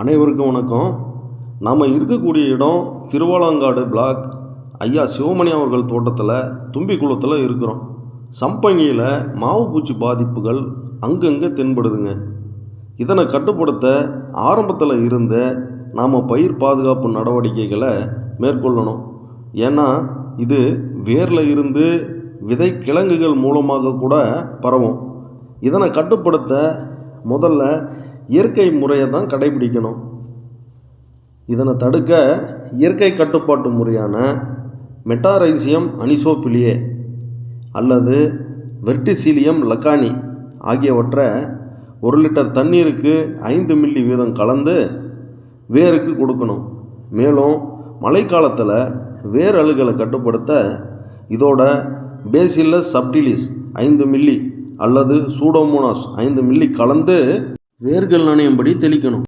அனைவருக்கும் வணக்கம். நாம் இருக்கக்கூடிய இடம் திருவாலங்காடு பிளாக் ஐயா சிவமணி அவர்கள் தோட்டத்தில் தும்பிக்குளத்தில் இருக்கிறோம். சம்பங்கியில் மாவு பூச்சி பாதிப்புகள் அங்கங்கே தென்படுதுங்க. இதனை கட்டுப்படுத்த ஆரம்பத்தில் இருந்த நாம் பயிர் பாதுகாப்பு நடவடிக்கைகளை மேற்கொள்ளணும். ஏன்னா இது வேரில் இருந்து விதை கிழங்குகள் மூலமாக கூட பரவும். இதனை கட்டுப்படுத்த முதல்ல இயற்கை முறையை தான் கடைபிடிக்கணும். இதனை தடுக்க இயற்கை கட்டுப்பாட்டு முறையான மெட்டாரைசியம் அனிசோபிலியே அல்லது வெர்டிசிலியம் லக்கானி ஆகியவற்றை ஒரு லிட்டர் தண்ணீருக்கு ஐந்து மில்லி வீதம் கலந்து வேருக்கு கொடுக்கணும். மேலும் மழைக்காலத்தில் வேர் அழுகலை கட்டுப்படுத்த இதோட பேசில்லஸ் சப்டிலிஸ் ஐந்து மில்லி அல்லது சூடோமோனாஸ் ஐந்து மில்லி கலந்து வேர்கள் நனையும்படி தெளிக்கணும்.